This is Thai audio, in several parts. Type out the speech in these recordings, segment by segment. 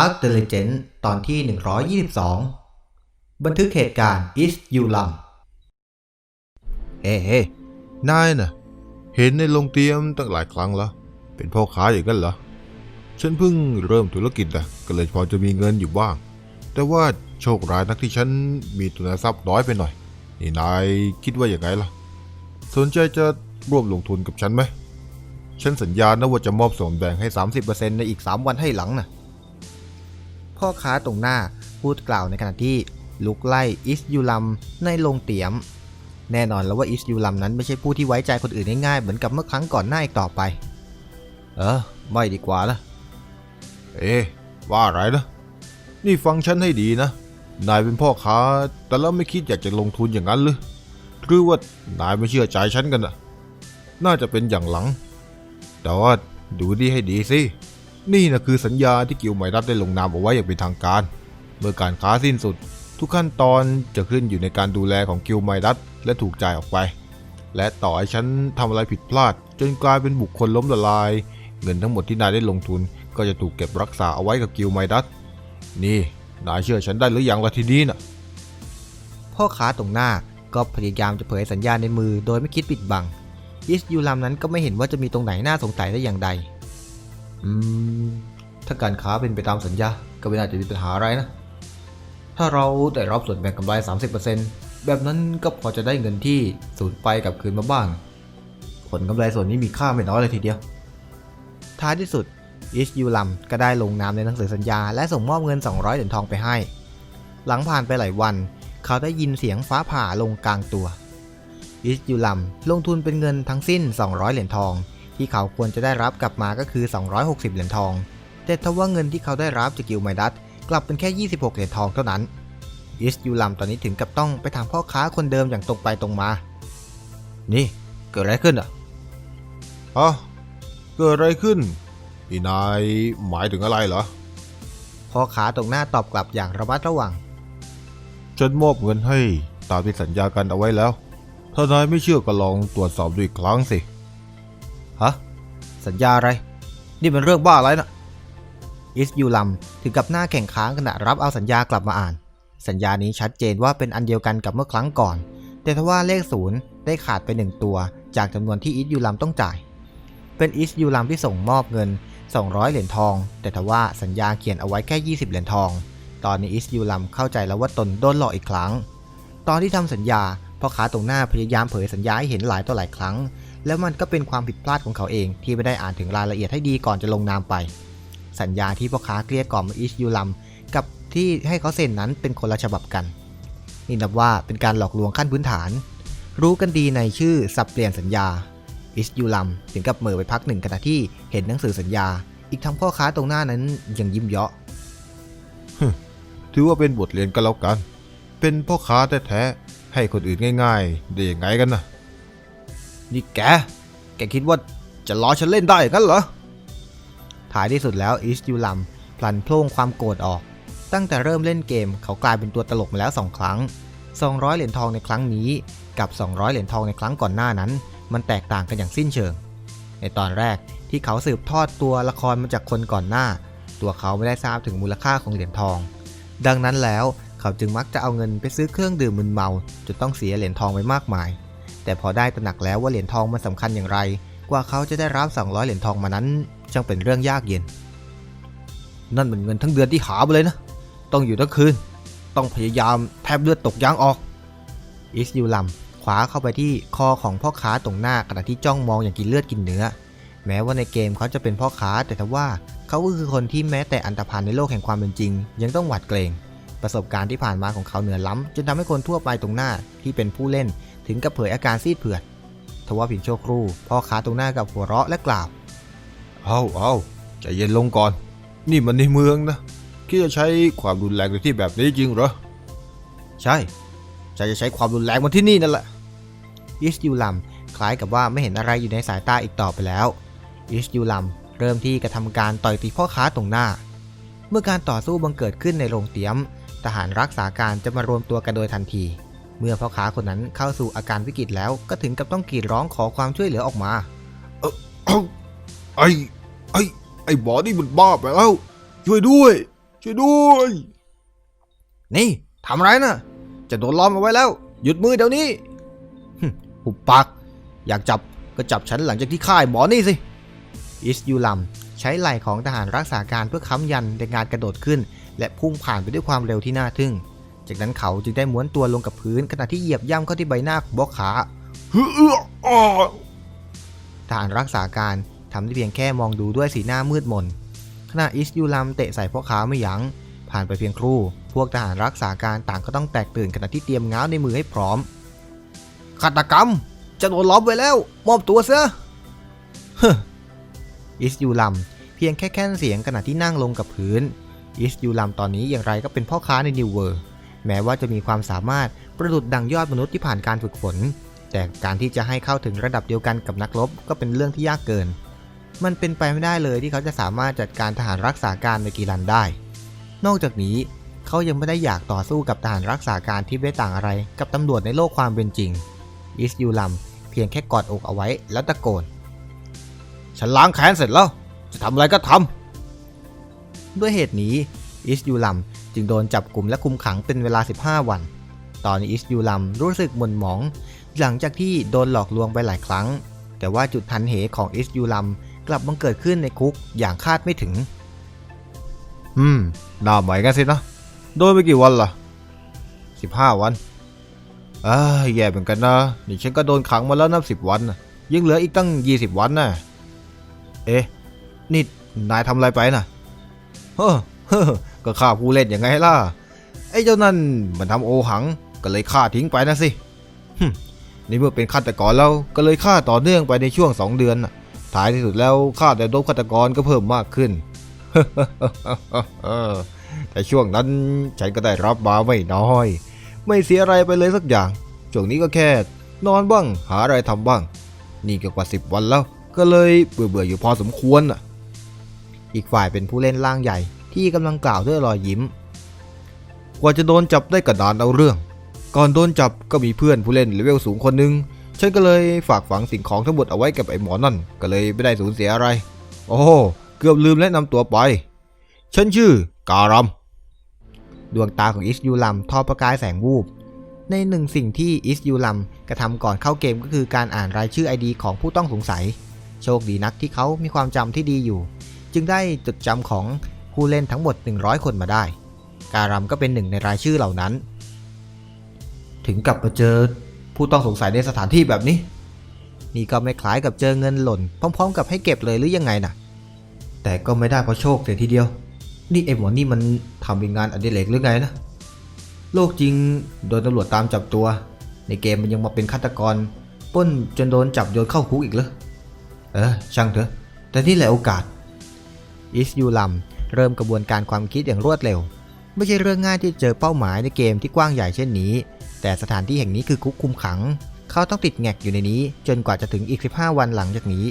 Arc the Legend ตอนที่ 122 บันทึกเหตุการณ์ East Yulam เฮ้เฮ้นายน่ะ เห็นในโรงเตรียมตั้งหลายครั้งแล้ว เป็นพ่อค้าอย่างนั้นเหรอ ฉันเพิ่งเริ่มธุรกิจอะก็เลยพอจะมีเงินอยู่บ้าง แต่ว่าโชคร้ายนักที่ฉันมีทุนทรัพย์น้อยไปหน่อย นี่นายคิดว่าอย่างไงล่ะ สนใจจะร่วมลงทุนกับฉันไหม ฉันสัญญานะว่าจะมอบส่วนแบ่งให้ 30%ในอีก 3 วันให้หลังน่ะ พ่อค้าตรงหน้าพูดกล่าวในขณะที่ลุกไล่อิสยูลัมในโรงเตียม แน่นอนแล้วว่าอิสยูลัมนั้นไม่ใช่ผู้ที่ไว้ใจคนอื่นง่ายๆเหมือนกับเมื่อครั้งก่อนหน้าอีกต่อไป เออไม่ดีกว่าละเอ๊ว่าอะไรนะนี่ฟังฉันให้ดีนะ นายเป็นพ่อค้า แต่แล้วไม่คิดอยากจะลงทุนอย่างนั้นหรือหรือว่านายไม่เชื่อใจฉันกันนะน่าจะเป็นอย่างหลัง แต่ว่าดูดีให้ดีสิ นี่นะคือสัญญาที่กิวไมรัตได้ลงนามเอาไว้อย่างเป็นทางการ เมื่อการค้าสิ้นสุด ทุกขั้นตอนจะขึ้นอยู่ในการดูแลของกิวไมรัตและถูกจ่ายออกไป และต่อให้ฉันทำอะไรผิดพลาด จนกลายเป็นบุคคลล้มละลาย เงินทั้งหมดที่นายได้ลงทุน ก็จะถูกเก็บรักษาเอาไว้กับกิลไมดัสนี่นายเชื่อฉันได้หรือยังละทีนี้น่ะพ่อค้าตรงหน้าก็พยายามจะเผยสัญญาณในมือโดยไม่คิดปิดบัง อิสยูลัมนั้นก็ไม่เห็นว่าจะมีตรงไหนน่าสงสัยได้อย่างใด ถ้าการค้าเป็นไปตามสัญญา ก็ไม่น่าจะมีปัญหาอะไรนะ ถ้าเราได้รับส่วนแบ่งกำไร 30%แบบนั้นก็พอจะได้เงินที่สูญไปกลับคืนมาบ้าง ผลกำไรส่วนนี้มีค่าไม่น้อยเลยทีเดียว ท้ายที่สุดอิสยูลัมก็ได้ลงนามในหนังสือสัญญา และส่งมอบเงิน 200เหรียญทองไปให้ หลังผ่านไปหลายวัน เขาได้ยินเสียงฟ้าผ่าลงกลางตัวอิสยูลัมลงทุนเป็นเงินทั้งสิ้น 200เหรียญทอง ที่เขาควรจะได้รับกลับมาก็คือ 260 เหรียญทอง แต่ทว่าเงินที่เขาได้รับจากกิลไมดัสกลับเป็นแค่ 26 เหรียญทองเท่านั้น อิสยูลัมตอนนี้ถึงกับต้องไปถามพ่อค้าคนเดิมอย่างตรงไปตรงมา นี่ เกิดอะไรขึ้นอะฮะเกิดอะไรขึ้นนี่นายหมายถึงอะไรเหรอ พ่อค้าตรงหน้าตอบกลับอย่างระมัดระวัง ฉันมอบเงินให้ตามที่สัญญากันเอาไว้แล้ว ถ้านายไม่เชื่อก็ลองตรวจสอบดูอีกครั้งสิ ฮะ สัญญาอะไร นี่เป็นเรื่องบ้าอะไรนะอิสยูลัมถึงกับหน้าแข่งค้างขณะรับเอาสัญญากลับมาอ่าน สัญญานี้ชัดเจนว่าเป็นอันเดียวกันกับเมื่อครั้งก่อน แต่ทว่าเลขศูนย์ได้ขาดไปหนึ่งตัว จากจำนวนที่อิสยูลัมต้องจ่าย เป็นอิสยูลัมที่ส่งมอบเงิน 200 เหรียญทอง แต่ทว่าสัญญาเขียนเอาไว้แค่ 20 เหรียญทอง ตอนนี้อิสยูลัมเข้าใจแล้วว่าตนโดนหลอกอีกครั้ง ตอนที่ทำสัญญาพ่อค้าตรงหน้าพยายามเผยสัญญาให้เห็นหลายต่อหลายครั้ง แล้วมันก็เป็นความผิดพลาดของเขาเองที่ไม่ได้อ่านถึงรายละเอียดให้ดีก่อนจะลงนามไป สัญญาที่พ่อค้าเกลี้ยกล่อมอิสยูลัมกับที่ให้เขาเซ็นนั้นเป็นคนละฉบับกัน นี่นับว่าเป็นการหลอกลวงขั้นพื้นฐาน รู้กันดีในชื่อสับเปลี่ยนสัญญาอิสยูลัมถึงกับเม่อไปพักหนึ่งขณะที่เห็นหนังสือสัญญา อีกทั้งพ่อค้าตรงหน้านั้นยังยิ้มเยาะถือว่าเป็นบทเรียนก็แล้วกัน เป็นพ่อค้าแท้ๆให้คนอื่นง่าย ๆ ได้ยังไงกันนะ นี่แก แกคิดว่าจะล้อฉันเล่นได้กันเหรอ ท้ายที่สุดแล้วอิสยูลัมพลันโพล่งความโกรธออก ตั้งแต่เริ่มเล่นเกมเขากลายเป็นตัวตลกมาแล้ว2ครั้ง 200 เหรียญทองในครั้งนี้ กับ 200 เหรียญทองในครั้งก่อนหน้านั้น มันแตกต่างกันอย่างสิ้นเชิง ในตอนแรกที่เขาสืบทอดตัวละครมาจากคนก่อนหน้า ตัวเขาไม่ได้ทราบถึงมูลค่าของเหรียญทอง ดังนั้นแล้วเขาจึงมักจะเอาเงินไปซื้อเครื่องดื่มมึนเมาจนต้องเสียเหรียญทองไปมากมาย แต่พอได้ตระหนักแล้วว่าเหรียญทองมันสำคัญอย่างไร กว่าเขาจะได้รับ 200 เหรียญทองมานั้นช่างเป็นเรื่องยากเย็น นั่นเป็นเงินทั้งเดือนที่หาไปเลยนะ ต้องอยู่ทั้งคืน ต้องพยายามแทบเลือดตกยางออกอิสยูลัมขวาเข้าไปที่คอของพ่อค้าตรงหน้าขณะที่จ้องมองอย่างกินเลือดกินเนื้อ แม้ว่าในเกมเขาจะเป็นพ่อค้าแต่ทว่าเขาก็คือคนที่แม้แต่อันตรพานในโลกแห่งความเป็นจริง ยังต้องหวาดเกรง ประสบการณ์ที่ผ่านมาของเขาเหนือล้ำจนทำให้คนทั่วไปตรงหน้าที่เป็นผู้เล่น ถึงกับเผยอาการซีดเผือดทว่าเผินโชครู่พ่อค้าตรงหน้ากับหัวเราะและกล่าวเอาเอาใจเย็นลงก่อน นี่มันในเมืองนะคิดจะใช้ความรุนแรงในที่แบบนี้จริงเหรอ ใช่ฉันจะใช้ความรุนแรงมาที่นี่นั่นแหละอิสยูลัมคล้ายกับว่าไม่เห็นอะไรอยู่ในสายตาอีกต่อไปแล้วอิสยูลัมเริ่มที่กระทำการต่อยตีพ่อค้าตรงหน้า เมื่อการต่อสู้บังเกิดขึ้นในโรงเตี๊ยม ทหารรักษาการจะมารวมตัวกันโดยทันที เมื่อพ่อค้าคนนั้นเข้าสู่อาการวิกฤตแล้วก็ถึงกับต้องกรีดร้องขอความช่วยเหลือออกมา เอ้าไอ้ไอ้ไอ้บอนี่มันบ้าไปแล้ว ช่วยด้วย ช่วยด้วย นี่ทำไรนะ่ะจะโดนล้อมเอาไว้แล้ว หยุดมือเดี๋ยวนี้หึหุบปาก อยากจับก็จับฉันหลังจากที่ฆ่าไอ้หมอนี่สิ อิสยูลัมใช้ไหล่ของทหารรักษาการเพื่อค้ำยันในการกระโดดขึ้น และพุ่งผ่านไปด้วยความเร็วที่น่าทึ่ง จากนั้นเขาจึงได้ม้วนตัวลงกับพื้นขณะที่เหยียบย่ำเข้าที่ใบหน้าของบ็อกขาทหารรักษาการทำได้เพียงแค่มองดูด้วยสีหน้ามืดมนขณะอิสยูลัมเตะใส่พ่อค้าไม่ยัง้ง ผ่านไปเพียงครู่ พวกทหารรักษาการต่างก็ต้องแตกตื่นขณะที่เตรียมง้าวในมือให้พร้อมฆาตกรรมจะโดนล้อมไว้แล้ว มอบตัวเสียเฮ้ออิสยูลัมเพียงแค่แค่นเสียงขณะที่นั่งลงกับพื้น อิสยูลัมตอนนี้อย่างไรก็เป็นพ่อค้าในนิวเวอร์ แม้ว่าจะมีความสามารถประดุดดังยอดมนุษย์ที่ผ่านการฝึกฝน แต่การที่จะให้เข้าถึงระดับเดียวกันกับนักรบก็เป็นเรื่องที่ยากเกิน มันเป็นไปไม่ได้เลยที่เขาจะสามารถจัดการทหารรักษาการในกีรันได้ นอกจากนี้เขายังไม่ได้อยากต่อสู้กับทหารรักษาการที่ไม่ต่างอะไร กับตำรวจในโลกความเป็นจริง อิสยูลัมเพียงแค่กอดอกเอาไว้แล้วตะโกน ฉันล้างแค้นเสร็จแล้ว จะทำอะไรก็ทำด้วยเหตุนี้ อิสยูลัม จึงโดนจับกลุ่มและคุมขังเป็นเวลา 15 วัน ตอนนี้อิสยูลัมรู้สึกหม่นหมอง หลังจากที่โดนหลอกลวงไปหลายครั้ง แต่ว่าจุดทันเหของอิสยูลัมกลับบังเกิดขึ้นในคุกอย่างคาดไม่ถึง อืมน้าใหม่กันสินะ โดนไปกี่วันล่ะสิบห้าวันเอ้ยแย่เหมือนกันนะ นี่ฉันก็โดนขังมาแล้วนับสิบวันน่ะยังเหลืออีกตั้งยี่สิบวันน่ะเอ๊ะ นี่ นายทำอะไรไปน่ะเฮ้อ ก็ฆ่าผู้เล่นยังไงล่ะ ไอ้เจ้านั่นมันทำโอหังก็เลยฆ่าทิ้งไปนะสิฮึนี่เมื่อเป็นฆาตกรแล้วก็เลยฆ่าต่อเนื่องไปในช่วงสองเดือนท้ายที่สุดแล้วฆ่าแต่โดนฆาตกรก็เพิ่มมากขึ้น แต่ช่วงนั้นฉันก็ได้รับมาไม่น้อย ไม่เสียอะไรไปเลยสักอย่าง ช่วงนี้ก็แค่นอนบ้างหาอะไรทำบ้าง นี่ก็กว่าสิบวันแล้ว ก็เลยเบื่อเบื่อๆอยู่พอสมควรน่ะ อีกฝ่ายเป็นผู้เล่นร่างใหญ่ ที่กำลังกล่าวด้วยรอยยิ้ม กว่าจะโดนจับได้กระดานเอาเรื่อง ก่อนโดนจับก็มีเพื่อนผู้เล่นเลเวลสูงคนหนึ่งฉันก็เลยฝากฝังสิ่งของทั้งหมดเอาไว้กับไอ้หมอนั่น ก็เลยไม่ได้สูญเสียอะไร โอ้เกือบลืมแนะนำตัวไป ฉันชื่อการัมดวงตาของอิสยูลัมทอประกายแสงวูบ ในหนึ่งสิ่งที่อิสยูลัมกระทำก่อนเข้าเกมก็คือการอ่านรายชื่อ ID ของผู้ต้องสงสัย โชคดีนักที่เขามีความจำที่ดีอยู่ จึงได้จดจำของ ผู้เล่นทั้งหมด 100 คนมาได้ การัมก็เป็นหนึ่งในรายชื่อเหล่านั้น ถึงกับมาเจอผู้ต้องสงสัยในสถานที่แบบนี้ นี่ก็ไม่คล้ายกับเจอเงินหล่น พร้อม ๆ กับให้เก็บเลยหรือยังไงน่ะ แต่ก็ไม่ได้เพราะโชคเสียทีเดียว นี่ไอ้หมอนี่มันทำเป็นงานอดิเรกหรือไงนะ โลกจริงโดนตำรวจตามจับตัว ในเกมมันยังมาเป็นฆาตกรป้นจนโดนจับโยนเข้าคุกอีกเหรอเออช่างเถอะ แต่นี่แหละโอกาส อิสยูลัม เริ่มกระบวนการความคิดอย่างรวดเร็ว ไม่ใช่เรื่องง่ายที่เจอเป้าหมายในเกมที่กว้างใหญ่เช่นนี้ แต่สถานที่แห่งนี้คือคุกคุมขัง เขาต้องติดแงกอยู่ในนี้ จนกว่าจะถึงอีก 15 วันหลังจากนี้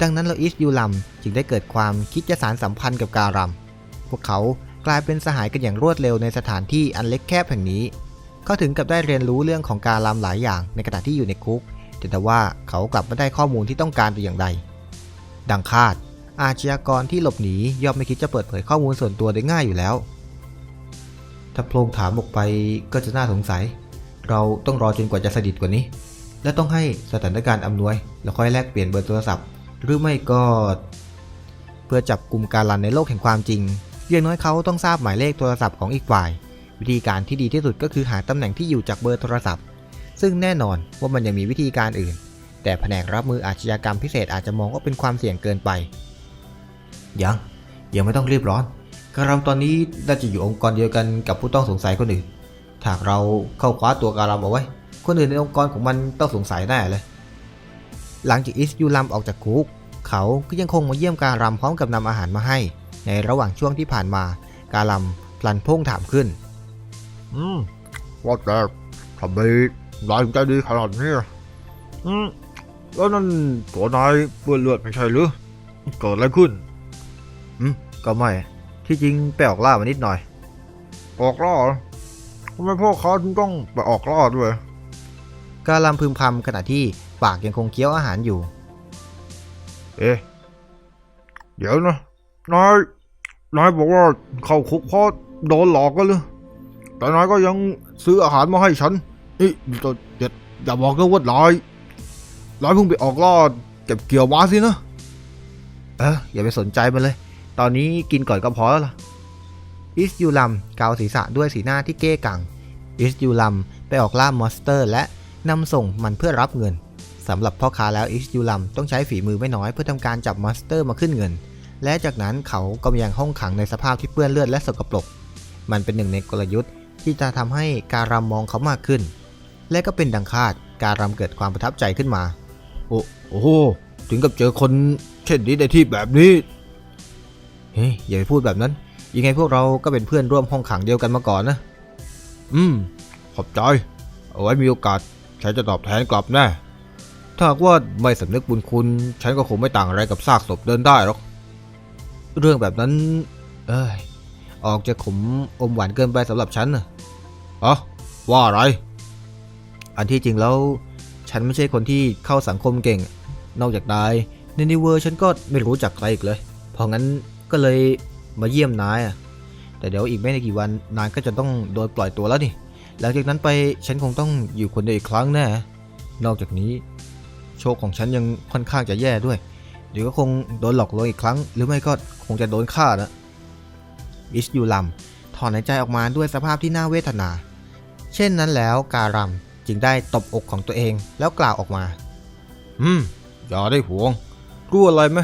ดังนั้นเราอิสยูลัมจึงได้เกิดความคิดจะสารสัมพันธ์กับการัมพวกเขากลายเป็นสหายกันอย่างรวดเร็วในสถานที่อันเล็กแคบแห่งนี้ เขาถึงกับได้เรียนรู้เรื่องของการลำหลายอย่างในขณะที่อยู่ในคุกแต่ว่าเขากลับไม่ได้ข้อมูลที่ต้องการแต่อย่างใด ดังคาด อาชญากรที่หลบหนีย่อมไม่คิดจะเปิดเผยข้อมูลส่วนตัวได้ง่ายอยู่แล้ว ถ้าโพลงถามออกไปก็จะน่าสงสัย เราต้องรอจนกว่าจะสนิทกว่านี้ และต้องให้สถานการณ์อำนวย แล้วค่อยแลกเปลี่ยนเบอร์โทรศัพท์ หรือไม่ก็ เพื่อจับกลุ่มการลันในโลกแห่งความจริงอย่างน้อยเขาต้องทราบหมายเลขโทรศัพท์ของอีกฝ่าย วิธีการที่ดีที่สุดก็คือหาตำแหน่งที่อยู่จากเบอร์โทรศัพท์ ซึ่งแน่นอนว่ามันยังมีวิธีการอื่น แต่แผนกรับมืออาชญากรรมพิเศษอาจจะมองว่าเป็นความเสี่ยงเกินไป ยัง ยังไม่ต้องรีบร้อนการัมตอนนี้น่าจะอยู่องค์กรเดียวกันกับผู้ต้องสงสัยคนอื่นถ้าเราเข้าคว้าตัวการัมเอาไว้ คนอื่นในองค์กรของมันต้องสงสัยแน่เลย หลังจากอิสยูลัมออกจากคุก เขาก็ยังคงมาเยี่ยมการัมพร้อมกับนำอาหารมาให้ ในระหว่างช่วงที่ผ่านมา การัมพลันพุ่งถามขึ้น อืมว่าแต่ทำไมนายถึงใจดีขนาดนี้อะอืมแล้วนั่นตัวนายเปื้อนเลือดไม่ใช่หรือเกิดอะไรขึ้น อืมก็ไม่ ที่จริงไปออกล่ามานิดหน่อย ออกล่าเหรอทำไมพ่อค้าถึงต้องไปออกล่าด้วยการัมพึมพำขณะที่ปากยังคงเคี้ยวอาหารอยู่ เอ๊ะ เดี๋ยวนะ นาย นายบอกว่าเข้าคุกเพราะโดนหลอกกันเลยแต่นายก็ยังซื้ออาหารมาให้ฉันนี่อย่าอย่าอย่าบอกนะว่านายนายเพิ่งไปออกล่าเก็บเกี่ยวมาสินะ เอออย่าไปสนใจมันเลย ตอนนี้กินก่อนก็พอแล้วล่ะอิสยูลัมเกาศีรษะด้วยสีหน้าที่เก้กัง อิสยูลัมไปออกล่ามอนสเตอร์ และนำส่งมันเพื่อรับเงินสำหรับพ่อค้าแล้วอิสยูลัมต้องใช้ฝีมือไม่น้อยเพื่อทำการจับมอนสเตอร์มาขึ้นเงิน และจากนั้นเขาก็ยังห้องขังในสภาพที่เปื้อนเลือดและสกปรก มันเป็นหนึ่งในกลยุทธ์ที่จะทำให้การรำมองเขามากขึ้น และก็เป็นดังคาดการรำเกิดความประทับใจขึ้นมา โอ้โหถึงกับเจอคนเช่นนี้ในที่แบบนี้ เฮ้ยอย่าไปพูดแบบนั้น ยังไงพวกเราก็เป็นเพื่อนร่วมห้องขังเดียวกันมาก่อนนะ อืม ขอบใจ เอาไว้มีโอกาสฉันจะตอบแทนกลับแน่ถ้าหากว่าไม่สำนึกบุญคุณ ฉันก็คงไม่ต่างอะไรกับซากศพเดินได้หรอก เรื่องแบบนั้น เอ้ย ออกจะขมอมหวานเกินไปสำหรับฉันนะอ๋อว่าอะไร อันที่จริงแล้ว ฉันไม่ใช่คนที่เข้าสังคมเก่ง นอกจากนายในนิเวอร์ฉันก็ไม่รู้จักใครอีกเลย เพราะงั้น ก็เลยมาเยี่ยมนายอะแต่เดี๋ยวอีกไม่กี่วันนายก็จะต้องโดนปล่อยตัวแล้วนี่ หลังจากนั้นไปฉันคงต้องอยู่คนเดียวอีกครั้งแน่ นอกจากนี้ โชคของฉันยังค่อนข้างจะแย่ด้วย เดี๋ยวก็คงโดนหลอกลวงอีกครั้ง หรือไม่ก็คงจะโดนฆ่านะอิชยูลัมถอนหายใจออกมาด้วยสภาพที่น่าเวทนา เช่นนั้นแล้วการัมจึงได้ตบอกของตัวเองแล้วกล่าวออกมา อืม อย่าได้ห่วงรู้อะไรไหม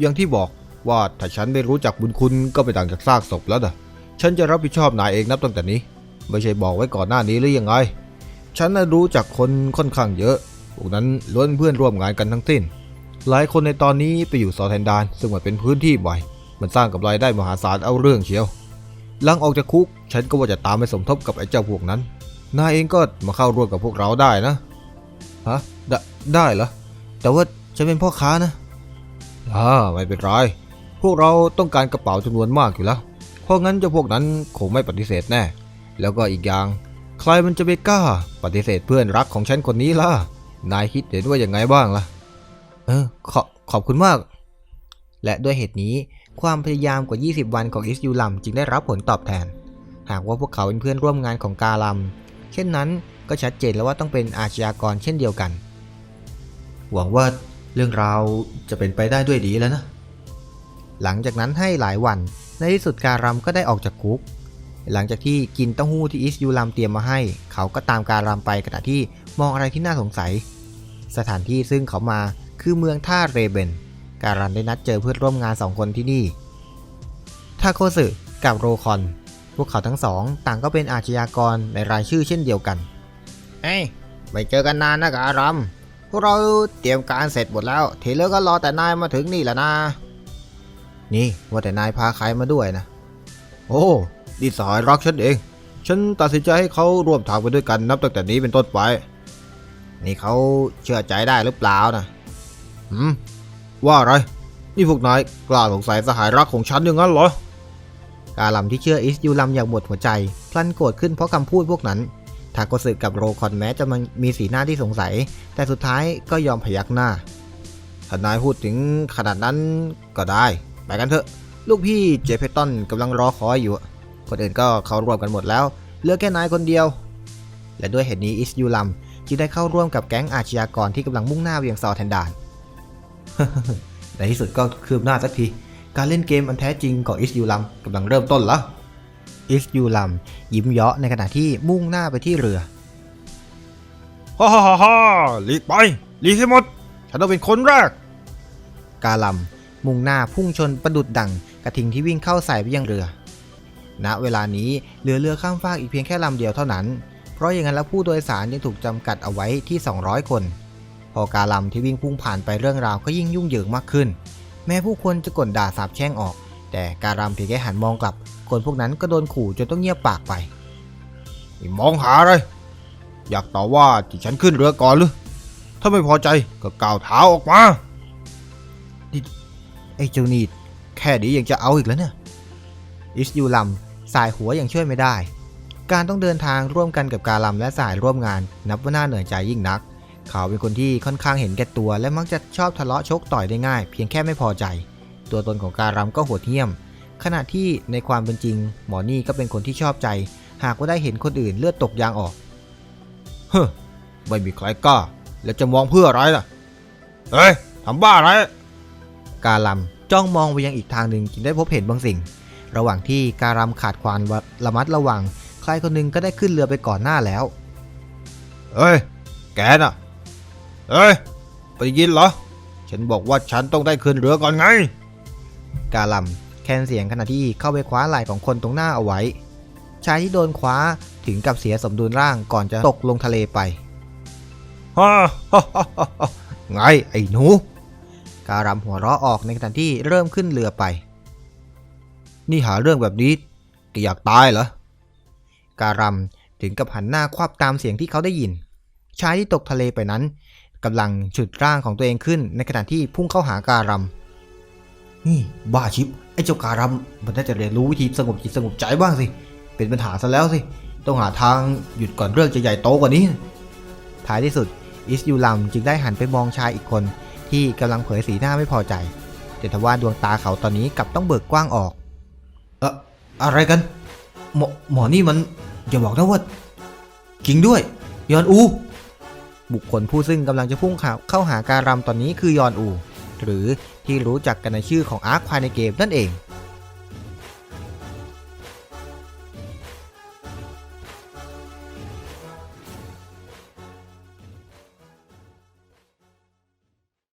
อย่างที่บอก ว่าถ้าฉันไม่รู้จักบุญคุณก็ไปต่างจากซากศพแล้วนะฉันจะรับผิดชอบนายเองนับตั้งแต่นี้ ไม่ใช่บอกไว้ก่อนหน้านี้หรือยังไง ฉันน่ะรู้จักคนค่อนข้างเยอะ พวกนั้นล้วนเพื่อนร่วมงานกันทั้งสิ้น หลายคนในตอนนี้ไปอยู่ซอแทนดาน ซึ่งมันเป็นพื้นที่ใหม่มันสร้างกับรายได้มหาศาลเอาเรื่องเชียว หลังออกจากคุก ฉันก็ว่าจะตามไปสมทบกับไอ้เจ้าพวกนั้น นายเองก็มาเข้าร่วมกับพวกเราได้นะ ฮะ ไดได้เหรอ แต่ว่าฉันเป็นพ่อค้านะอ่าไม่เป็นไร พวกเราต้องการกระเป๋าจำนวนมากอยู่แล้ว เพราะงั้นเจ้าพวกนั้นคงไม่ปฏิเสธแน่ แล้วก็อีกอย่าง ใครมันจะไปกล้า ปฏิเสธเพื่อนรักของฉันคนนี้ล่ะ นายคิดเห็นว่ายังไงบ้างล่ะ เออขอขอบคุณมาก และด้วยเหตุนี้ความพยายามกว่า 20 วันของอิสยูลัมจึงได้รับผลตอบแทน หากว่าพวกเขาเป็นเพื่อนร่วมงานของกาลัม เช่นนั้นก็ชัดเจนแล้วว่าต้องเป็นอาชญากรเช่นเดียวกัน หวังว่าเรื่องราวจะเป็นไปได้ด้วยดีแล้วนะ หลังจากนั้นให้หลายวัน ในที่สุดการัมก็ได้ออกจากคุก หลังจากที่กินเต้าหู้ที่อิสยูลัมเตรียมมาให้ เขาก็ตามการัมไปขณะที่มองอะไรที่น่าสงสัย สถานที่ซึ่งเขามาคือเมืองท่าเรเบน การันได้นัดเจอเพื่อนร่วมงานสองคนที่นี่ ทาโคสึกับโรคอน พวกเขาทั้งสองต่างก็เป็นอาชญากรในรายชื่อเช่นเดียวกัน เอ้ยไม่เจอกันนานนะการัมพวกเราเตรียมการเสร็จหมดแล้ว ทีเหลือก็รอแต่นายมาถึงนี่แหละนะ นี่ว่าแต่นายพาใครมาด้วยนะ โอ้ดีสหายรักฉันเอง ฉันตัดสินใจให้เขาร่วมทางไปด้วยกันนับตั้งแต่นี้เป็นต้นไป นี่เขาเชื่อใจได้หรือเปล่านะหืมว่าอะไร นี่พวกนายกล้าสงสัยสหายรักของฉันอย่างนั้นเหรอกาลัมที่เชื่ออิสยูลัมอย่างหมดหัวใจพลันโกรธขึ้นเพราะคำพูดพวกนั้นทาโกสึกับโรคอนแม้จะมันมีสีหน้าที่สงสัย แต่สุดท้ายก็ยอมพยักหน้าถ้านายพูดถึงขนาดนั้นก็ได้ ไปกันเถอะ ลูกพี่เจฟเฟตตันกำลังรอคอยอยู่ คนอื่นก็เข้าร่วมกันหมดแล้ว เหลือแค่นายคนเดียว และด้วยเหตุนี้อิสยูลัมจึงได้เข้าร่วมกับแก๊งอาชญากรที่กำลังมุ่งหน้าไปยังซอแทนดานในที่สุดก็คืบหน้าสักที การเล่นเกมอันแท้จริงของอิสยูลัมกำลังเริ่มต้นแล้วอิสยูลัมยิ้มเยาะในขณะที่มุ่งหน้าไปที่เรือฮ่าฮ่าฮ่าฮ่าหลีกไปหลีกให้หมด ฉันต้องเป็นคนแรก กาลัม มุ่งหน้าพุ่งชนประดุดดังกระทิงที่วิ่งเข้าใส่ไปยังเรือ ณ เวลานี้เหลือเรือข้ามฟากอีกเพียงแค่ลำเดียวเท่านั้น เพราะอย่างนั้นแล้วผู้โดยสารยังถูกจำกัดเอาไว้ที่ 200 คน พอกาลัมที่วิ่งพุ่งผ่านไปเรื่องราวก็ยิ่งยุ่งเหยิงมากขึ้น แม้ผู้คนจะกลด่าสาบแช่งออก แต่การัมเพียงแค่หันมองกลับ คนพวกนั้นก็โดนขู่จนต้องเงียบปากไปนี่มองหาอะไร อยากต่อว่าที่ฉันขึ้นเรือก่อนหรือถ้าไม่พอใจก็ก้าวเท้าออกมา ไอ้เจ้านี่แค่นี้ยังจะเอาอีกแล้วเนี่ย อิสยูลัมสายหัวยังช่วยไม่ได้ การต้องเดินทางร่วมกันกับกาลัมและสายร่วมงาน นับว่าน่าเหนื่อยใจยิ่งนัก เขาเป็นคนที่ค่อนข้างเห็นแก่ตัวและมักจะชอบทะเลาะชกต่อยได้ง่าย เพียงแค่ไม่พอใจ ตัวตนของการัมก็โหดเหี้ยม ขณะที่ในความเป็นจริง หมอนี่ก็เป็นคนที่ชอบใจ หากว่าได้เห็นคนอื่นเลือดตกยางออก เฮ้อไม่มีใครกล้าแล้วจะมองเพื่ออะไรล่ะ เฮ้ยทำบ้าอะไร การัมจ้องมองไปยังอีกทางหนึ่งจึงได้พบเห็นบางสิ่ง ระหว่างที่การัมขาดความระมัดระวัง ใครคนหนึงก็ได้ขึ้นเรือไปก่อนหน้าแล้วเฮ้ย แกน่ะเฮ้ย ไปยินเหรอ ฉันบอกว่าฉันต้องได้ขึ้นเรือก่อนไง การัมแคนเสียงขณะที่เข้าไปคว้าไหล่ของคนตรงหน้าเอาไว้ ชายที่โดนคว้าถึงกับเสียสมดุลร่างก่อนจะตกลงทะเลไปฮ่าฮ่าฮ่าฮ่าฮ่าไงไอ้หนู การัมหัวเราะออกในขณะที่เริ่มขึ้นเรือไป นี่หาเรื่องแบบนี้แกอยากตายเหรอ การัมถึงกับหันหน้าควับตามเสียงที่เขาได้ยิน ชายที่ตกทะเลไปนั้นกำลังฉุดร่างของตัวเองขึ้นในขณะที่พุ่งเข้าหาการัมนี่บ้าชิปไอ้เจ้าการัมมันน่าจะเรียนรู้วิธีสงบจิตสงบใจบ้างสิ เป็นปัญหาซะแล้วสิ ต้องหาทางหยุดก่อนเรื่องจะใหญ่โตกว่านี้ ท้ายที่สุดอิสยูลัมจึงได้หันไปมองชายอีกคน ที่กำลังเผยสีหน้าไม่พอใจ แต่ทว่าดวงตาเขาตอนนี้กลับต้องเบิกกว้างออกเอะอะไรกัน หมอหมอนี่มันอย่าบอกนะว่าจริงด้วย ยอนอู บุคคลผู้ซึ่งกำลังจะพุ่งเข้าเข้าหาการัมตอนนี้คือยอนอู หรือที่รู้จักกันในชื่อของอาร์คภายในเกมนั่นเอง